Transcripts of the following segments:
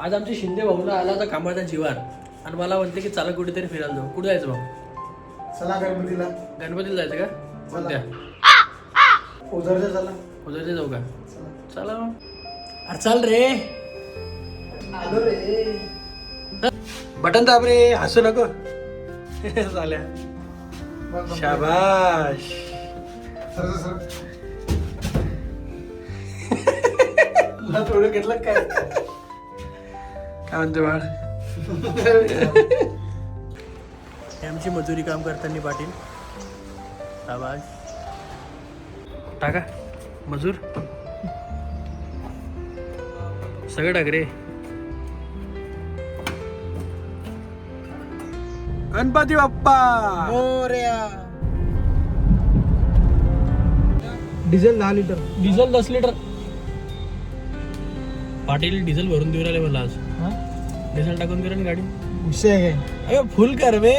आज आमचे शिंदे भाऊला आला होता कामाचा जीवार. आणि मला म्हणते की चला कुठेतरी फिरायला जाऊ. कुठे जायचं भाऊ? चला गणपतीला. गणपतीला जायचं का? कोणत्या ओझरच्या चला. उद्याचे जाऊ का? चला. चला. मग. अरे चाल रे. आलो रे. बटन दाब रे हसू नको. बघ, बघ. शाबाश. Sir sir. तुला थोडं घेतलं काय? काय म्हणते बाळ. हे आमची मजुरी काम करताना पाटील. शाबाश टाका. मजूर. सगळं टाक रे. गणपती बाप्पा. डिझेल दहा लिटर. डिझेल दस लिटर. पाटील डिझेल भरून देऊ राहिले मला आज. डिझेल टाकून राहिले गाडी? विषय आहे काय? अरे फुल कर बे.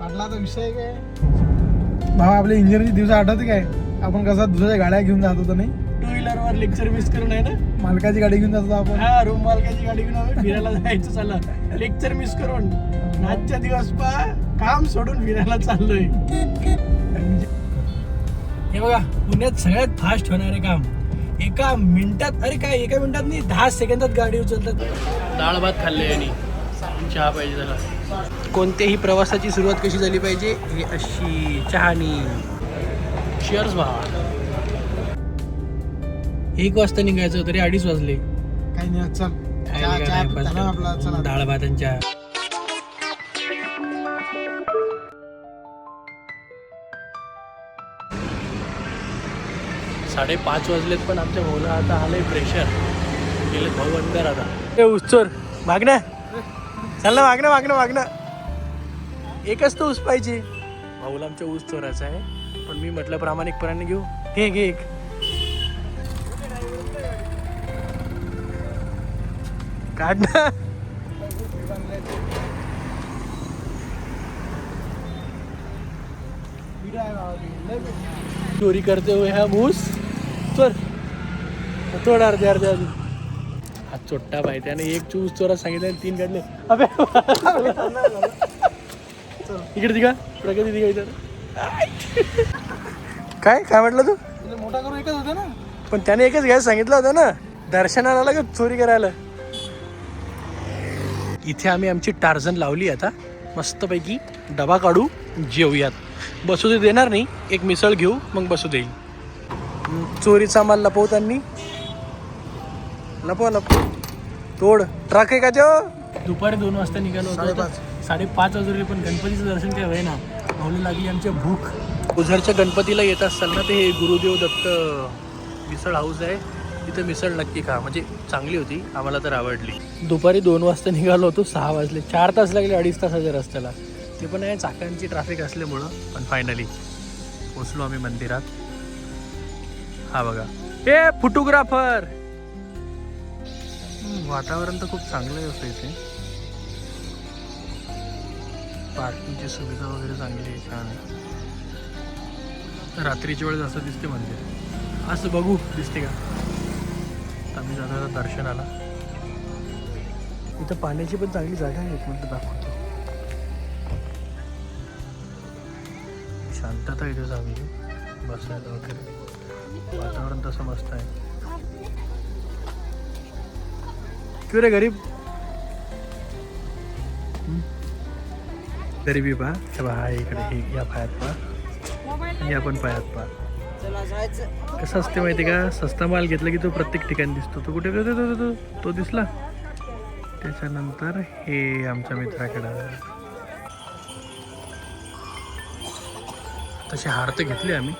आपला आता विषय काय? भावा आपल्या इंजिनिअरचे दिवस आठवते काय? आपण कसा दुसऱ्या गाड्या घेऊन जात होतो नाही? टू व्हीलर वर लेक्चर मिस करून आहे ना? मालकाची गाडी घेऊन जात होतो आपण. हा रूम मालकाची गाडी घेऊन आम्ही फिरायला जायचं चाललं. लेक्चर मिस करून. आजच्या दिवस पा काम सोडून फिरायला चाललोय. हे बघा पुण्यात सगळ्यात फास्ट होणारे काम. एका मिनिटात अरे काय एका मिनिटात नाही दहा सेकंदात गाडी उचलतात. डाळ भात खाल्ले आणि चहा पाहिजे त्याला. कोणत्याही प्रवासाची सुरुवात कशी झाली पाहिजे? हे अशी चहानी. शिअर्स भावा. एक वाजता निघायचं तरी अडीच वाजले. काही नाही. चला. डाळ भातांच्या साडेपाच वाजलेत पण आमच्या भाऊला आता आलंय प्रेशर गेले भाऊ अंदर आता. ए उच्चोर मागण्या चाललं ना मागणं मागणं मागणं एकच तो ऊस पाहिजे. भाऊला आमच्या ऊस चोरायचा आहे. पण मी म्हटलं प्रामाणिकपणाने घेऊ. घे घे एक. काढ ना. चोरी करते हो हुए हा मूस चोर. तोड अर्धे अर्धे अर्धे हा चोट्टा पाहिजे त्याने एक चूस चोरा सांगितलं आणि तीन काढले. अबे. इकडे दिघा प्रगती दिघा इथं? काय काय म्हटलं तू? म्हणजे मोठा करून एकच होता ना? पण त्याने एकच घ्यायला सांगितलं होतं ना. दर्शनाला लागत चोरी करायला? इथे आम्ही आमची टार्झन लावली आता. मस्तपैकी डबा काढू जेवूयात. बसू दे देणार नाही. एक मिसळ घेऊ मग बसू देईल चोरीचा माल लपवताना लपव लपव. तोड. ट्रक आहे का तो? दुपारी दोन वाजता निघालो साडेपाच. साडेपाच वाजले पण गणपतीचं दर्शन काय होय ना भाऊला लागली आमच्या भूक. उझरच्या गणपतीला येत असाल ना ते हे गुरुदेव दत्त मिसळ हाऊस आहे. तिथं मिसळ नक्की खा. म्हणजे चांगली होती. आम्हाला तर आवडली. दुपारी दोन वाजता निघालो होतो सहा वाजले. चार तास लागले अडीच तासाच्या रस्त्याला. ते पण आहे चाकांची ट्रॅफिक असल्यामुळं. पण फायनली पोचलो आम्ही मंदिरात. हा बघा. हे फोटोग्राफर वातावरण तर खूप चांगलं आहे असं इथे. पार्किंगची सुविधा वगैरे चांगली आहे छान रात्रीच्या वेळेस असं दिसते मंदिर असं बघू दिसते का? आम्ही जातो दर्शनाला. इथं पाण्याची पण चांगली जागा आहे एक दाखवतो. शांतता इथे चांगली बसायला वगैरे. वातावरण तसं मस्त आहे. क्यों रे गरीब? गरिबी पहा. हे हा इकडे हे या पायात पहा. या पण पायात पहा. कसं असते माहिती का? सस्ता माल घेतला की तो प्रत्येक ठिकाणी दिसतो. तो कुठे? तो, तो, तो, तो, तो दिसला. त्याच्यानंतर हे आमच्या मित्राकडं. तसे हार तर घेतले आम्ही.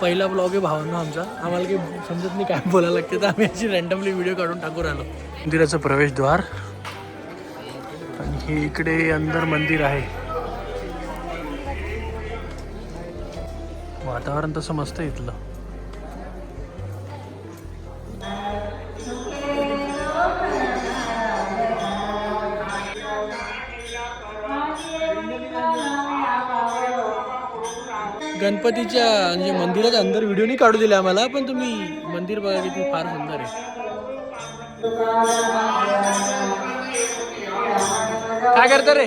पहिला ब्लॉग आहे भावांना आमचा. आम्हाला काही समजत नाही काय बोलायला लागते. तर आम्ही अशी रँडमली व्हिडिओ काढून टाकून राहिलो मंदिराचं प्रवेशद्वार. आणि हे इकडे अंदर मंदिर आहे. वातावरण तसं मस्त इथलं. गणपतीच्या म्हणजे मंदिराच्या अंदर व्हिडिओ नाही काढू दिला आम्हाला पण तुम्ही मंदिर बघा किती फार सुंदर आहे. काय करतो रे?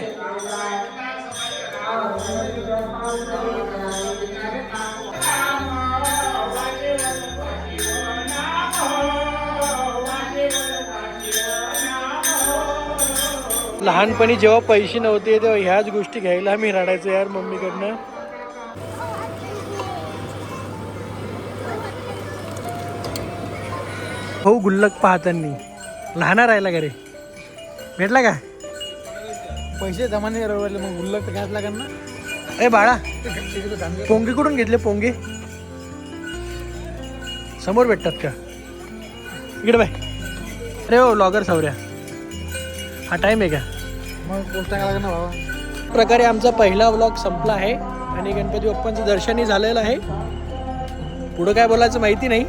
लहानपणी जेव्हा पैसे नव्हते तेव्हा ह्याच गोष्टी घ्यायला आम्ही रडायचो यार मम्मीकडनं. हो गुल्लक पाहतानी. लहान राहिला का रे. भेटला का? पैसे जमा नाही रवले मग उल्लक तर घ्यायच लागेल ना. ए बाळा. पोंगे कुठून घेतले पोंगे? समोर भेटतात का? इकडे बाय. अरे हो लॉगर सावऱ्या. हा टाइम आहे का? मग पोस्ट टाकायला लागेल ना बाबा प्रकारे आमचा पहिला व्लॉग संपला आहे. आणि गणपती बाप्पांचं दर्शनही झालेलं आहे. पुढं काय बोलायचं माहिती नाही.